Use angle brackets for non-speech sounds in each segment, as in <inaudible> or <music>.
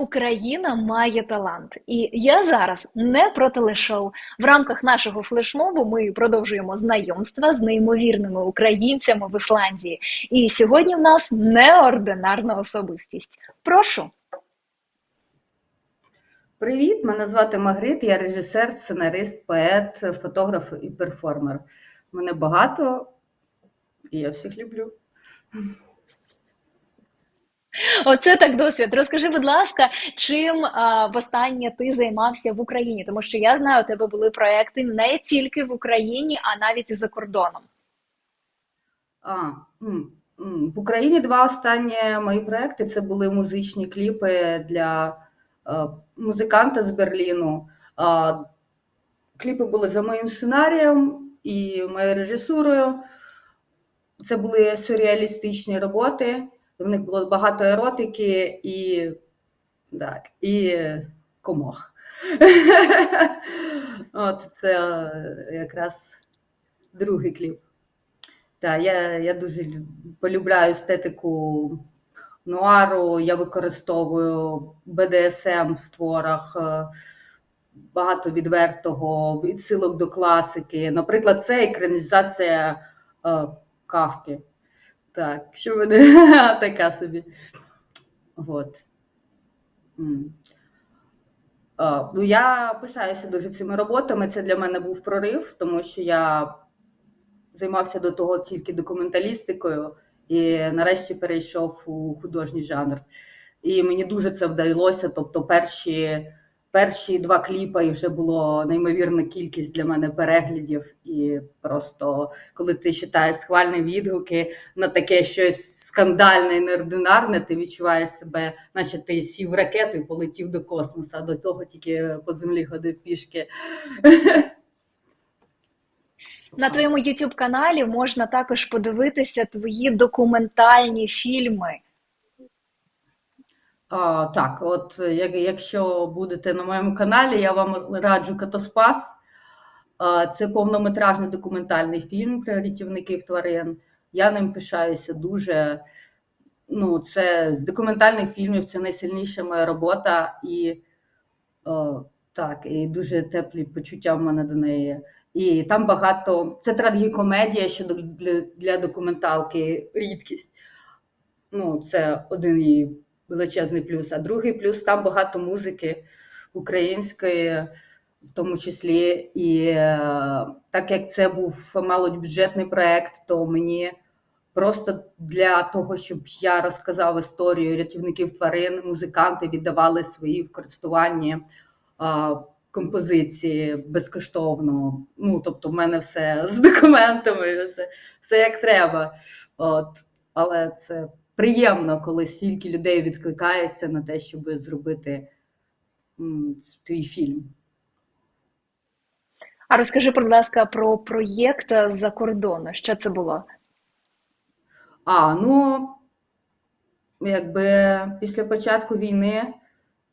Україна має талант, і я зараз не про телешоу. В рамках нашого флешмобу ми продовжуємо знайомства з неймовірними українцями в Ісландії. І сьогодні в нас неординарна особистість. Прошу. Привіт, мене звати Магрит, я режисер, сценарист, поет, фотограф і перформер. Мене багато, і я всіх люблю. Оце так досвід. Розкажи, будь ласка, чим а, востаннє ти займався в Україні? Тому що я знаю, у тебе були проекти не тільки в Україні, а навіть і за кордоном. А, м, м. В Україні два останні мої проекти це були музичні кліпи для е, музиканта з Берліну. А, кліпи були за моїм сценарієм і моєю режисурою. Це були сюрреалістичні роботи. В них було багато еротики і, так, і комах. <laughs> От це е, якраз другий кліп. Так, я, я дуже полюбляю естетику нуару, я використовую БДСМ в творах, е, багато відвертого, відсилок до класики. Наприклад, це екранізація е, Кавки. Так, що мене <laughs> така собі. От. Ну, я пишаюся дуже цими роботами. Це для мене був прорив, тому що я займався до того тільки документалістикою і нарешті перейшов у художній жанр. І мені дуже це вдалося. Тобто, перші, перші два кліпи і вже було неймовірна кількість для мене переглядів. І просто коли ти читаєш схвальні відгуки на таке щось скандальне і неординарне, ти відчуваєш себе, наче ти сів ракету і полетів до космосу, а до того тільки по землі ходив пішки. На твоєму youtube каналі можна також подивитися твої документальні фільми. А, так, от е, як, якщо будете на моєму каналі, я вам раджу Катоспас. А, це повнометражний документальний фільм про рятівників тварин. Я ним пишаюся дуже. Ну, це з документальних фільмів це найсильніша моя робота, і о, так, і дуже теплі почуття в мене до неї. І там багато. Це трагікомедія, що для, для документалки рідкість. Ну, це один її величезний плюс. А другий плюс там багато музики української, в тому числі. І е, так як це був малобюджетний проект, то мені просто для того, щоб я розказав історію рятівників тварин, музиканти віддавали свої в користуванні композиції безкоштовно. Ну, тобто, в мене все з <laughs> документами, все, все як треба. От. Але це приємно, коли стільки людей відкликається на те, щоб зробити твій фільм. А розкажи, будь ласка, про проєкт за кордону. Що це було? А, ну, якби після початку війни,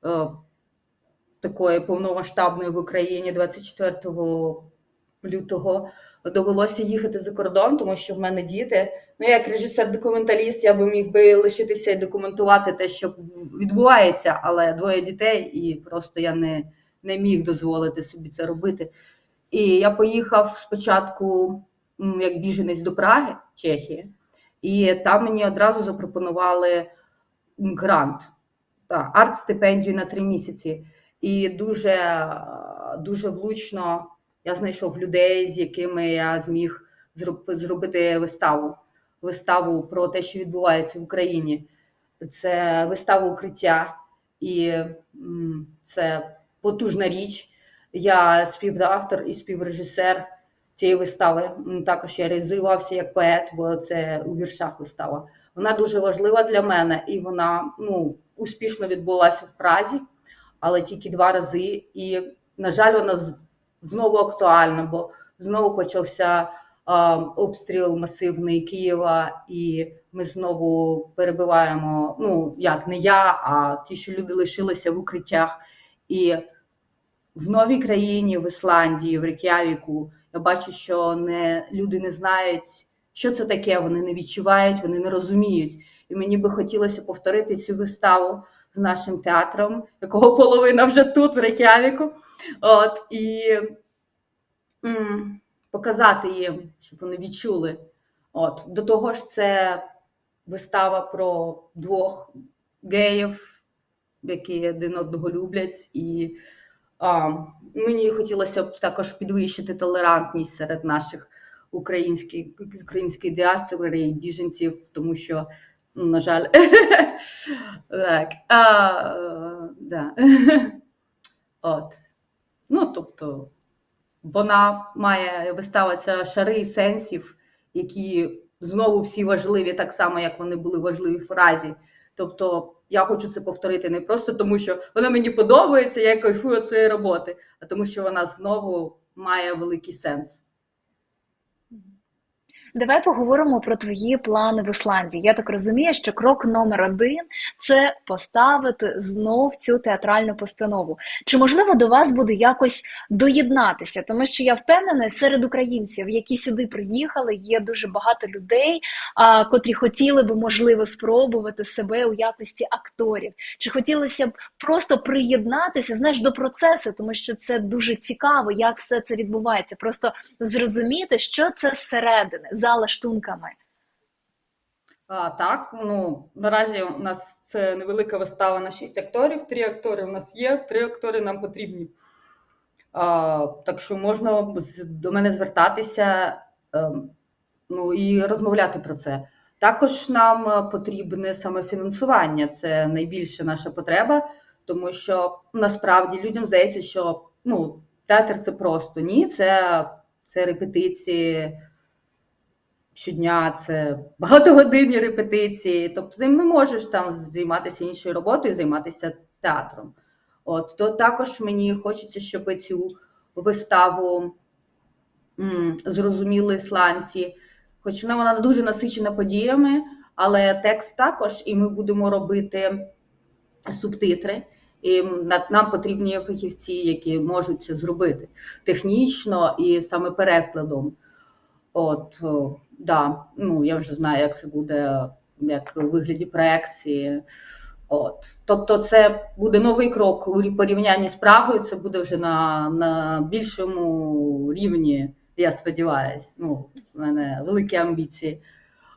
е, такої повномасштабної в Україні 24 лютого, довелося їхати за кордон, тому що в мене діти. Ну, як режисер-документаліст, я би міг би лишитися і документувати те, що відбувається, але двоє дітей, і просто я не, не міг дозволити собі це робити. І я поїхав спочатку як біженець до Праги, Чехії. І там мені одразу запропонували грант, та, арт-стипендію на три місяці. І дуже, дуже влучно я знайшов людей, з якими я зміг зробити виставу. Виставу про те, що відбувається в Україні. Це вистава укриття, і це потужна річ. Я співавтор і співрежисер цієї вистави. Також я реалізувався як поет, бо це у віршах вистава. Вона дуже важлива для мене, і вона ну, успішно відбулася в Празі, але тільки два рази. І, на жаль, вона знову актуальна, бо знову почався обстріл масивний Києва, і ми знову перебуваємо. Ну, як не я, а ті, що люди лишилися в укриттях. І в новій країні, в Ісландії, в Рейк'явіку, я бачу, що не, люди не знають, що це таке, вони не відчувають, вони не розуміють. І мені би хотілося повторити цю виставу з нашим театром, якого половина вже тут, в Рейкявіку. От, і м, показати їм, щоб вони відчули. От, до того ж, це вистава про двох геїв, які один одного люблять. І а, мені хотілося б також підвищити толерантність серед наших українських української діаспори і біженців, тому що, на жаль, <laughs> так. А, да. <laughs> От. Ну, тобто, вона має вистава ця шари сенсів, які знову всі важливі, так само, як вони були важливі в фразі. Тобто, я хочу це повторити не просто тому, що вона мені подобається, я кайфую від своєї роботи, а тому, що вона знову має великий сенс. Давай поговоримо про твої плани в Ісландії. Я так розумію, що крок номер один це поставити знов цю театральну постанову. Чи можливо до вас буде якось доєднатися? Тому що я впевнена, серед українців, які сюди приїхали, є дуже багато людей, а, котрі хотіли би можливо спробувати себе у якості акторів. Чи хотілося б просто приєднатися, знаєш, до процесу, тому що це дуже цікаво, як все це відбувається. Просто зрозуміти, що це зсередини за лаштунками. А, так, ну наразі у нас це невелика вистава на шість акторів. Три актори у нас є, три актори нам потрібні. А, так що можна до мене звертатися ем, ну, і розмовляти про це. Також нам потрібне саме фінансування. Це найбільша наша потреба, тому що насправді людям здається, що ну, театр це просто ні, це, це репетиції щодня, це багатогодинні репетиції. Тобто ти не можеш там займатися іншою роботою, займатися театром. От то також мені хочеться, щоб цю виставу м, зрозуміли ісландці, хоч вона, вона дуже насичена подіями, але текст також, і ми будемо робити субтитри. І нам потрібні фахівці, які можуть це зробити технічно і саме перекладом. От, да, ну я вже знаю, як це буде, як у вигляді проекції. От. Тобто, це буде новий крок у порівнянні з Прагою. Це буде вже на, на більшому рівні, я сподіваюся. Ну, в мене великі амбіції.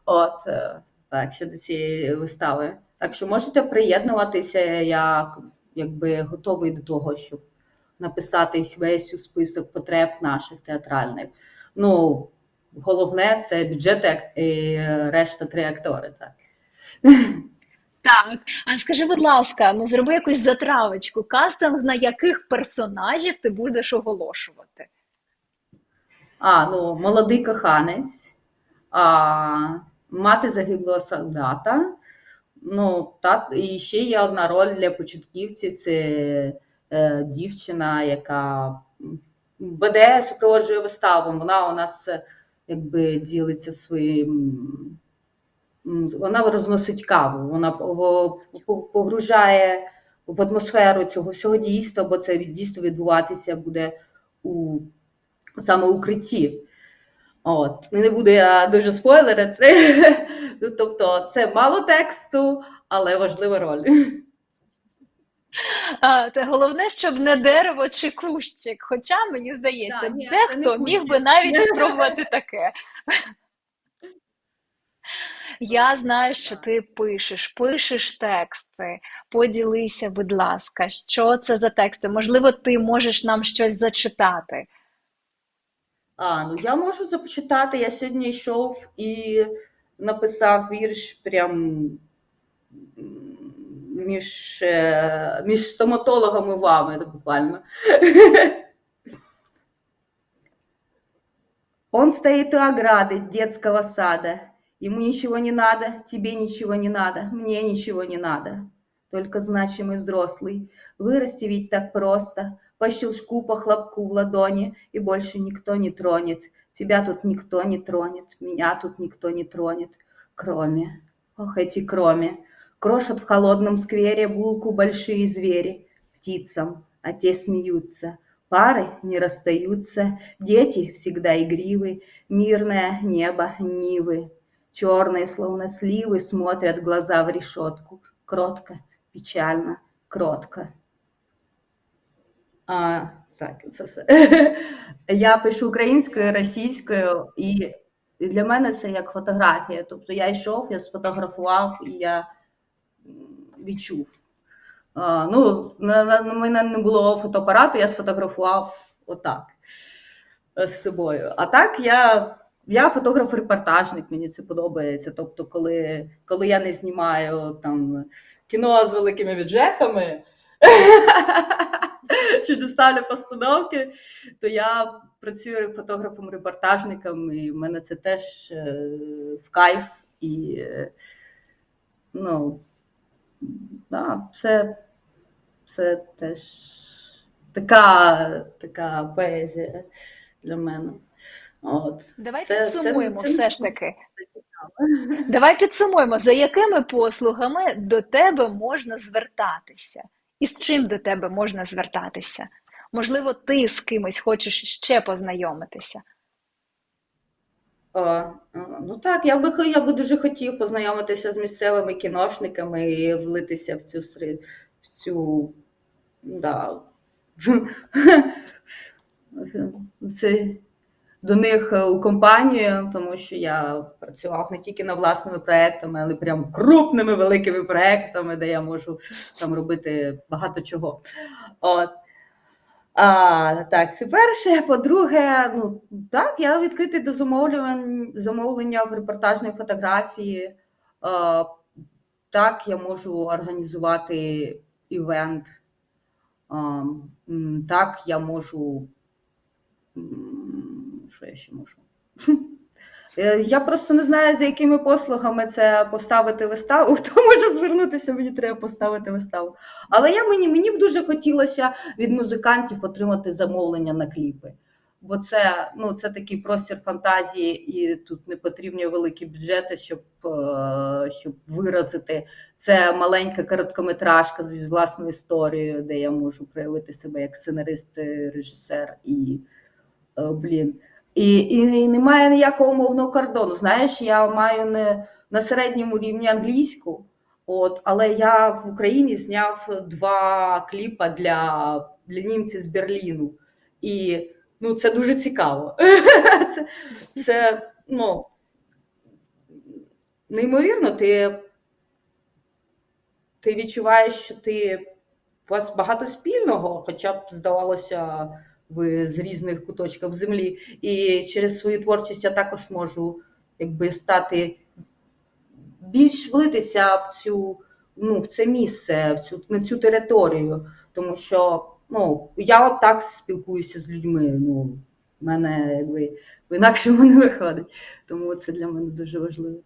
От е, так, щодо цієї вистави. Так що можете приєднуватися. Я якби готовий до того, щоб написати весь у список потреб наших театральних. Ну, головне це бюджет і решта три актори. Так. Так, а скажи, будь ласка, ну зроби якусь затравочку, кастинг на яких персонажів ти будеш оголошувати? А, ну, молодий коханець, а, мати загиблого солдата. Ну, та, і ще є одна роль для початківців це е, дівчина, яка веде, супроводжує виставу. Вона у нас е, якби ділиться своїм. Вона розносить каву, вона по- по- погружає в атмосферу цього всього дійства, бо це дійство відбуватися буде у саме укритті. От, не буду я дуже спойлерити. <laughs> Тобто, це мало тексту, але важлива роль. А, Та головне, щоб не дерево чи кущик. Хоча мені здається, ні, дехто міг би навіть <laughs> спробувати таке. Я знаю, що ти пишеш, пишеш тексти. Поділися, будь ласка, що це за тексти? Можливо, ти можеш нам щось зачитати. А, ну я можу започитати. Я сьогодні йшов і написав вірш прям між, е, між стоматологом і вами, буквально. Он стоит у ограды детского сада. Ему ничего не надо, тебе ничего не надо, мне ничего не надо. Только значимый взрослый. Вырасти ведь так просто. По щелчку, по хлопку в ладони, и больше никто не тронет. Тебя тут никто не тронет, меня тут никто не тронет. Кроме, ох, эти кроме. Крошат в холодном сквере булку большие звери. Птицам, а те смеются. Пары не расстаются, дети всегда игривы, мирное небо Нивы. Черные, словно сливы, смотрят глаза в решетку, кротко, печальна, кротка. А, так, це все. <laughs> Я пишу українською, російською, і і для мене це як фотографія. Тобто я йшов, я сфотографував і я м, відчув. Ну, на, мене не було фотоапарату, я сфотографував отак е, з собою. А так я, я фотограф-репортажник, мені це подобається. Тобто, коли, коли я не знімаю там кіно з великими бюджетами. <laughs> Чи не ставлю постановки, то я працюю фотографом-репортажником, і в мене це теж е, в кайф. І е, ну, да, це, це теж така, така поезія для мене. От. Давай Це- це- підсумуємо це все ж таки. Давай підсумуємо, за якими послугами до тебе можна звертатися, і з чим до тебе можна звертатися. Можливо, ти з кимось хочеш ще познайомитися. О, ну так, я би я би дуже хотів познайомитися з місцевими кіношниками і влитися в цю в цю да, в до них е, у компанію, тому що я працював не тільки над власними проектами, але прям крупними великими проектами, де я можу там робити багато чого. От. А, так, це перше. По-друге, ну так, я відкритий до замовлювань, замовлення в репортажної фотографії. А, так, я можу організувати івент. А, так, я можу. Що я ще можу? Е, Я просто не знаю, за якими послугами це поставити виставу. <laughs> Хто може звернутися, мені треба поставити виставу. Але я мені, мені б дуже хотілося від музикантів отримати замовлення на кліпи. Бо це, ну, це такий простір фантазії, і тут не потрібні великі бюджети, щоб, е, щоб виразити. Це маленька короткометражка з власною історією, де я можу проявити себе як сценарист, режисер і е, блін. І, і немає ніякого мовного кордону. Знаєш, я маю не на середньому рівні англійську, от, але я в Україні зняв два кліпа для, для німців з Берліну. І ну, це дуже цікаво. <laughs> Це, це ну, неймовірно, ти, ти відчуваєш, що ти у вас багато спільного, хоча б здавалося, з різних куточків землі. І через свою творчість я також можу якби стати більш влитися в цю, ну, в це місце, в цю, на цю територію. Тому що ну, я от так спілкуюся з людьми. Ну, в мене якби по-інакшому <laughs> не виходить. Тому це для мене дуже важливо.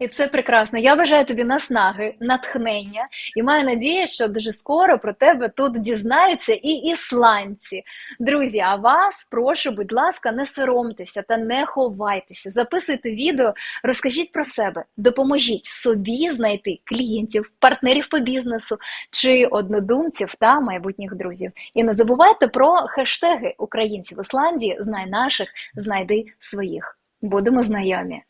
І це прекрасно. Я бажаю тобі наснаги, натхнення і маю надію, що дуже скоро про тебе тут дізнаються і ісландці. Друзі, а вас прошу, будь ласка, не соромтеся та не ховайтеся. Записуйте відео, розкажіть про себе, допоможіть собі знайти клієнтів, партнерів по бізнесу чи однодумців та майбутніх друзів. І не забувайте про хештеги українці в Ісландії. Знай наших, знайди своїх. Будемо знайомі.